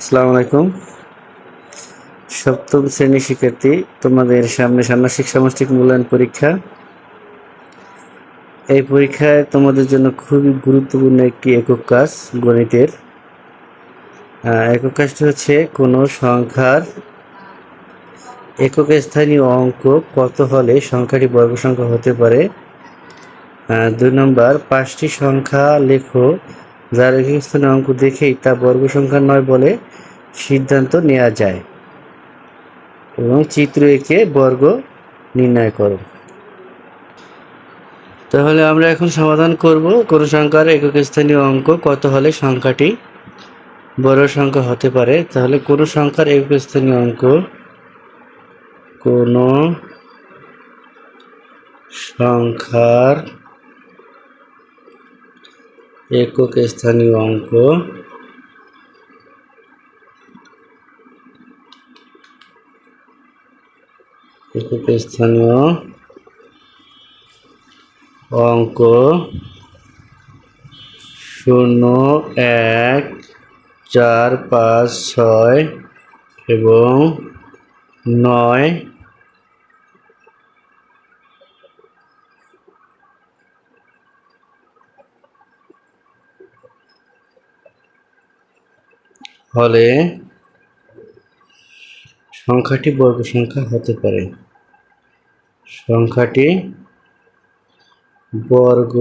আসসালামু আলাইকুম। সপ্তম শ্রেণির শিক্ষার্থী, তোমাদের সামনে ষান্মাসিক সামষ্টিক মূল্যায়ন পরীক্ষা। এই পরীক্ষায় তোমাদের জন্য খুবই গুরুত্বপূর্ণ একটি একক কাজ, গণিতের। একক কাজটি হচ্ছে কোনো সংখ্যার একক স্থানীয় অঙ্ক কত হলে সংখ্যাটি বর্গ সংখ্যা হতে পারে। দুই নম্বর, পাঁচটি সংখ্যা লেখো যার স্থানীয় অঙ্ক দেখেই তা বর্গ সংখ্যা নয় বলে সিদ্ধান্ত নেওয়া যায়। এবং চিত্র এঁকে বর্গ নির্ণয় করো। তাহলে আমরা এখন সমাধান করব। কোন সংখ্যার একক স্থানীয় অঙ্ক কত হলে সংখ্যাটি বড় সংখ্যা হতে পারে? তাহলে কোন সংখ্যার একক স্থানীয় অঙ্ক কোন সংখ্যার একক স্থানীয় অঙ্ক। একক স্থানীয় অঙ্ক শূন্য এক চার পাঁচ ছয় এবং নয়। হলে সংখ্যাটি বর্গ সংখ্যা হতে পারে। সংখ্যাটি বর্গ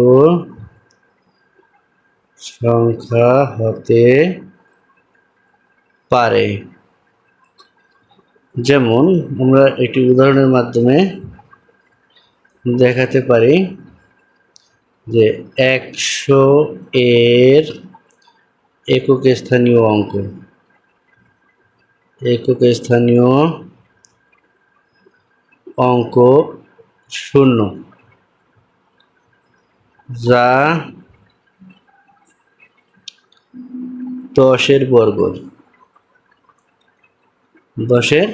সংখ্যা হতে পারে। যেমন আমরা একটি উদাহরণের মাধ্যমে দেখাতে পারি যে একশো এর একক স্থানীয় অঙ্ক। একক স্থানীয় অঙ্ক শূন্য, যা দশের বর্গ দশের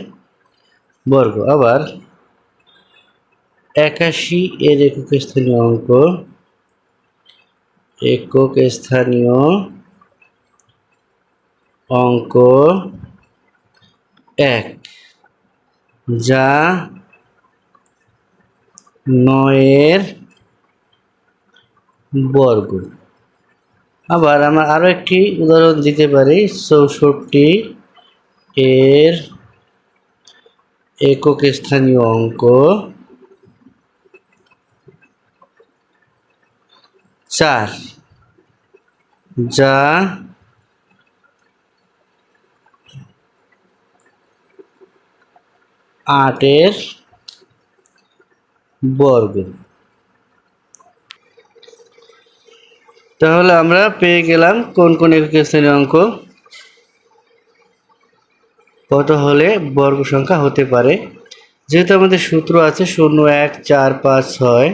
বর্গ। আবার একাশি এর একক স্থানীয় অঙ্ক, একক স্থানীয় অঙ্ক এক। যা নয়ের বর্গ। আবার আমরা আরও একটি উদাহরণ দিতে পারি, চৌষট্টি এর একক স্থানীয় অঙ্ক। চার। যা আটের বর্গ। তাহলে আমরা পেয়ে গেলাম কোন কোন একক স্থানীয় অঙ্ক? কত হলে বর্গ সংখ্যা হতে পারে? যেহেতু আমাদের সূত্র আছে শূন্য, এক, চার, পাঁচ, ছয়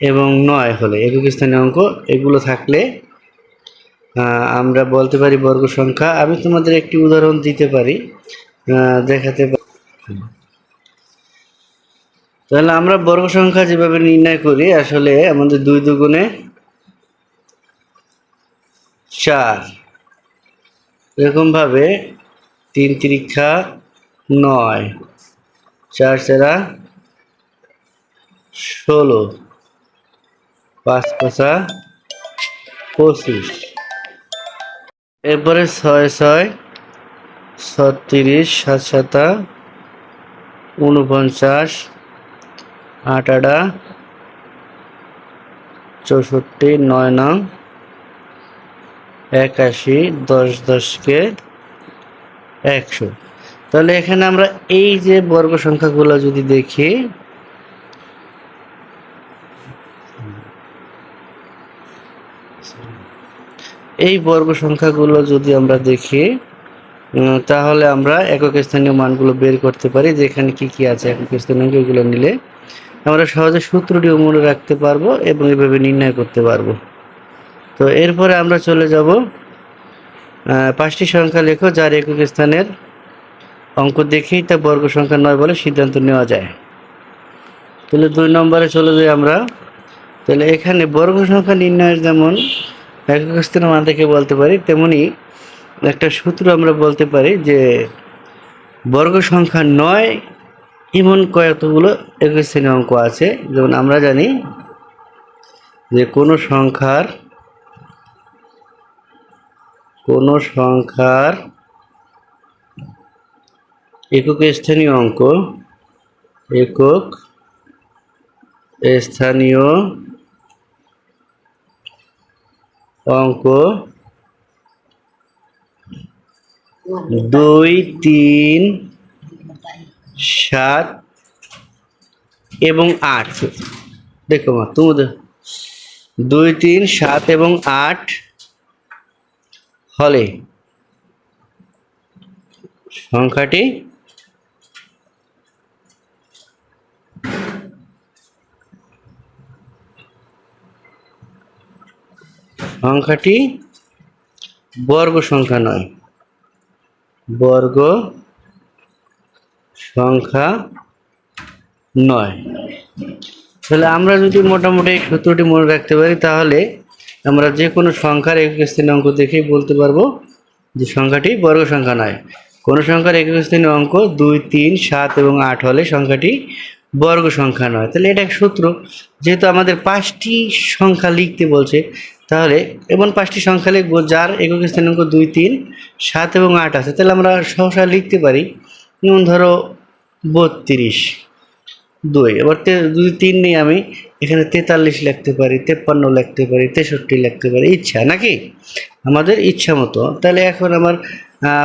এবং নয় হলে একক স্থানীয় অঙ্ক, এগুলো থাকলে আমরা বলতে পারি বর্গ সংখ্যা। আমি তোমাদের একটি উদাহরণ দিতে পারি দেখাতে পারি তাহলে আমরা বর্গ সংখ্যা যেভাবে নির্ণয় করি, আসলে আমাদের দুই দুগুণে চার। এরকমভাবে তিন তিরিক্ষা নয়। চার চারা ষোলো। পাঁচ পাঁচা পঁচিশ। এরপরে ছয় ছয়, ছত্রিশ, সাত সাতা উনপঞ্চাশ আট আটা চৌষট্টি, নয় নং, একাশি, দশ দশকে একশো। তাহলে এখানে আমরা এই যে বর্গ সংখ্যাগুলো যদি দেখি, এই বর্গ সংখ্যাগুলো যদি আমরা দেখি তাহলে আমরা একক স্থানীয় মানগুলো বের করতে পারি, যেখানে কি কি আছে একক স্থানীয় এগুলো নিলে আমরা সহজে সূত্রটিও মনে রাখতে পারব এবং এভাবে নির্ণয় করতে পারব। তো এরপরে আমরা চলে যাব পাঁচটি সংখ্যা লেখো, যার একক স্থানের অঙ্ক দেখেই তা বর্গ সংখ্যা নয় বলে সিদ্ধান্ত নেওয়া যায়। তাহলে দুই নম্বরে চলে যাই আমরা। তাহলে এখানে বর্গ সংখ্যা নির্ণয়ের যেমন একক স্থানের মান থেকে বলতে পারি, তেমনি একটা সূত্র আমরা বলতে পারি যে বর্গ সংখ্যা নয় এমন কয়েকগুলো একুশ শ্রেণি অঙ্ক আছে। যেমন আমরা জানি যে কোনো সংখ্যার কোনো সংখ্যার একক স্থানীয় অঙ্ক, একক স্থানীয় অঙ্ক দুই, তিন, সাত এবং আট। দেখো মা, তোমাদের দুই, তিন, সাত এবং আট হলে সংখ্যাটি সংখ্যাটি বর্গ সংখ্যা নয়। বর্গ সংখ্যা নয়। তাহলে আমরা যদি মোটামুটি এই সূত্রটি মনে রাখতে পারি, তাহলে আমরা যে কোনো সংখ্যার একক স্থানীয় অঙ্ক দেখেই বলতে পারব যে সংখ্যাটি বর্গ সংখ্যা নয়। কোনো সংখ্যার একক স্থানীয় অঙ্ক দুই, তিন, সাত এবং আট হলে সংখ্যাটি বর্গ সংখ্যা নয়। তাহলে এটা এক সূত্র। যেহেতু আমাদের পাঁচটি সংখ্যা লিখতে বলছে তাহলে এমন পাঁচটি সংখ্যা লিখব যার একক স্থানীয় অঙ্ক দুই, তিন, সাত এবং আট আছে। তাহলে আমরা সহসা লিখতে পারি, যেমন ধরো বত্রিশ, দুই। এবার যদি তিন নেই আমি, এখানে তেতাল্লিশ লিখতে পারি, তেপ্পান্ন লিখতে পারি, তেষট্টি লিখতে পারি, ইচ্ছা নাকি? আমাদের ইচ্ছা মতো। তাহলে এখন আমার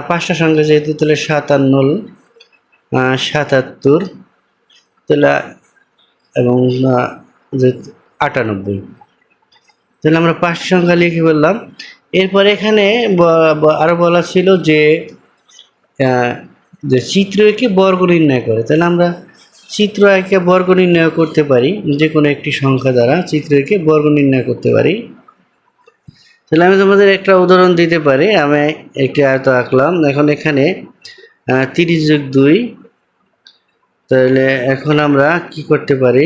পাঁচটা সংখ্যা যেহেতু, তাহলে সাতান্ন সাতাত্তর, তাহলে, এবং আটানব্বই। তাহলে আমরা পাঁচটি সংখ্যা লিখে ফেললাম। এরপর এখানে আরও বলা ছিল যে যে চিত্র এঁকে বর্গ নির্ণয় করে। তাহলে আমরা চিত্র এঁকে বর্গ নির্ণয় করতে পারি, যে কোনো একটি সংখ্যা দ্বারা চিত্র এঁকে বর্গ নির্ণয় করতে পারি। তাহলে আমি তোমাদের একটা উদাহরণ দিতে পারি। আমি একটি আয়ত আঁকলাম। এখন এখানে তিরিশ যোগ দুই। তাহলে এখন আমরা কি করতে পারি?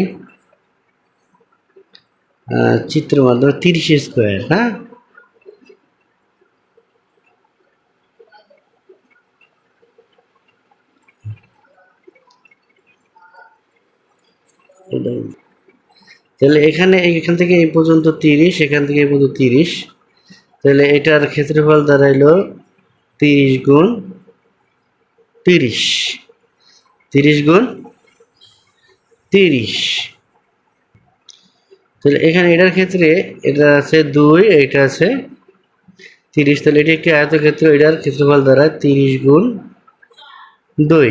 চিত্রের মাধ্যমে তিরিশ স্কোয়ার হ্যাঁ তাহলে এখানে, এখান থেকে এই পর্যন্ত তিরিশ, এখান থেকে এই পর্যন্ত তিরিশ। তাহলে এটার ক্ষেত্রফল দাঁড়াইলো তিরিশ গুণ তিরিশ। তিরিশ গুণ তিরিশ। তাহলে এখানে এটার ক্ষেত্রে এটা আছে দুই এটা আছে তিরিশ। তাহলে এটি একটি আয়তক্ষেত্র, এটার ক্ষেত্রফল দাঁড়ায় তিরিশ গুণ দুই।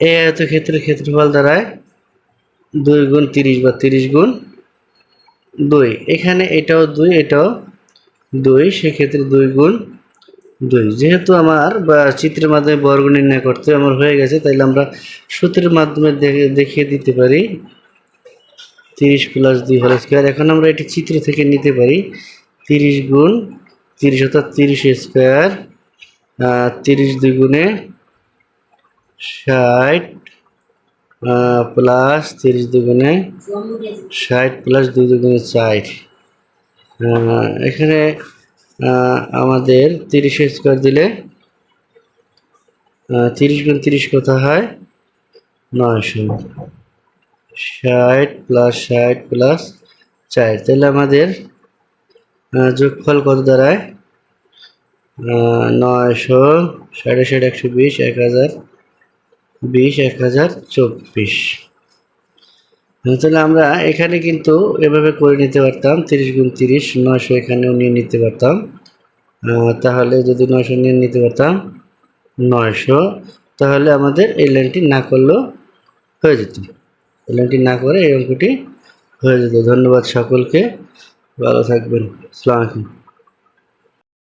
এই আয়তক্ষেত্রের ক্ষেত্রফল দাঁড়ায় দুই গুণ তিরিশ বা তিরিশ গুণ দুই। এখানে এটাও দুই এটাও দুই, সেক্ষেত্রে দুই গুণ দুই। যেহেতু আমার, বা চিত্রের মাধ্যমে বর্গ নির্ণয় করতে আমার হয়ে গেছে, তাইলে আমরা সূত্রের মাধ্যমে দেখে, দেখিয়ে দিতে পারি তিরিশ প্লাস দুই হল স্কোয়ার এখন আমরা এটি চিত্র থেকে নিতে পারি। তিরিশ গুণ তিরিশ অর্থাৎ তিরিশ স্কোয়ার তিরিশ দুই গুণে ষাট প্লাস তিরিশ দুগুণে ষাট প্লাস দুই দুগুণে আহ, এখানে আমাদের তিরিশ স্কোয়ার দিলে তিরিশ গুণ তিরিশ কত হয়? নয়শো। ষাট প্লাস ষাট প্লাস চার। তাহলে আমাদের যোগফল কত দাঁড়ায়? নয়শো সাড়ে ষাট একশো বিশ, এক হাজার বিশ, এক হাজার চব্বিশ। তাহলে আমরা এখানে কিন্তু এভাবে করে নিতে পারতাম, তিরিশ গুণ তিরিশ, নয়শো এখানেও নিয়ে নিতে পারতাম। তাহলে যদি নয়শো নিয়ে নিতে পারতাম, নয়শো। তাহলে আমাদের এই লাইনটি না করলেও হয়ে যেত। এই লাইনটি না করে এই অঙ্কটি হয়ে যেত। ধন্যবাদ সকলকে। ভালো থাকবেন। আসসালামু আলাইকুম।